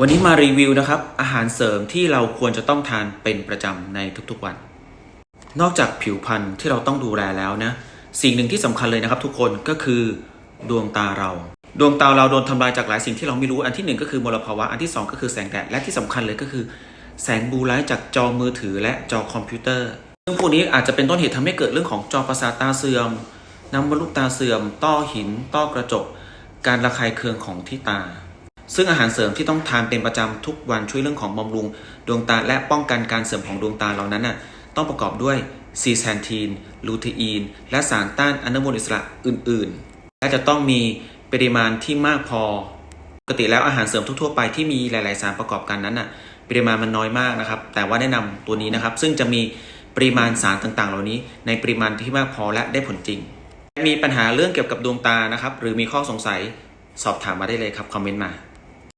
วันนี้มารีวิวนะครับ อาหารเสริมที่เราควรจะต้องทานเป็นประจำในทุกๆวัน นอกจากผิวพรรณที่เราต้องดูแลแล้วนะ สิ่งหนึ่งที่สำคัญเลยนะครับ ทุกคนก็คือดวงตาเรา ดวงตาเราโดนทำลายจากหลายสิ่งที่เราไม่รู้อันที่หนึ่งก็คือมลภาวะอันที่สองก็คือแสงแดดและที่สำคัญเลยก็คือ แสงบูไลท์จากจอมือถือและจอคอมพิวเตอร์ซึ่งพวกนี้อาจจะเป็นต้นเหตุทำให้เกิดเรื่องของจอประสาทตาเสื่อม น้ำบรรลุตาเสื่อม ต้อหิน ต้อกระจก การระคายเคืองของที่ตา ซึ่งอาหารเสริมที่ต้องทานเป็นประจำทุกวันช่วยเรื่องของบำรุง ดวงตาและป้องกันการเสื่อมของดวงตาเหล่านั้นน่ะต้องประกอบด้วยซีแซนทีน ลูเทอีน และสารต้านอนุมูลอิสระอื่น ๆ และจะต้องมีปริมาณที่มากพอ ปกติแล้วอาหารเสริมทั่ว ๆ ไปที่มีหลาย ๆ สารประกอบกันนั้นน่ะปริมาณมันน้อยมากนะครับ แต่ว่าแนะนำตัวนี้นะครับ ซึ่งจะมีปริมาณสารต่าง ๆ เหล่านี้ ในปริมาณที่มากพอและได้ผลจริง มีปัญหาเรื่องเกี่ยวกับดวงตานะครับ หรือมีข้อสงสัยสอบถามมาได้เลยครับ คอมเมนต์มา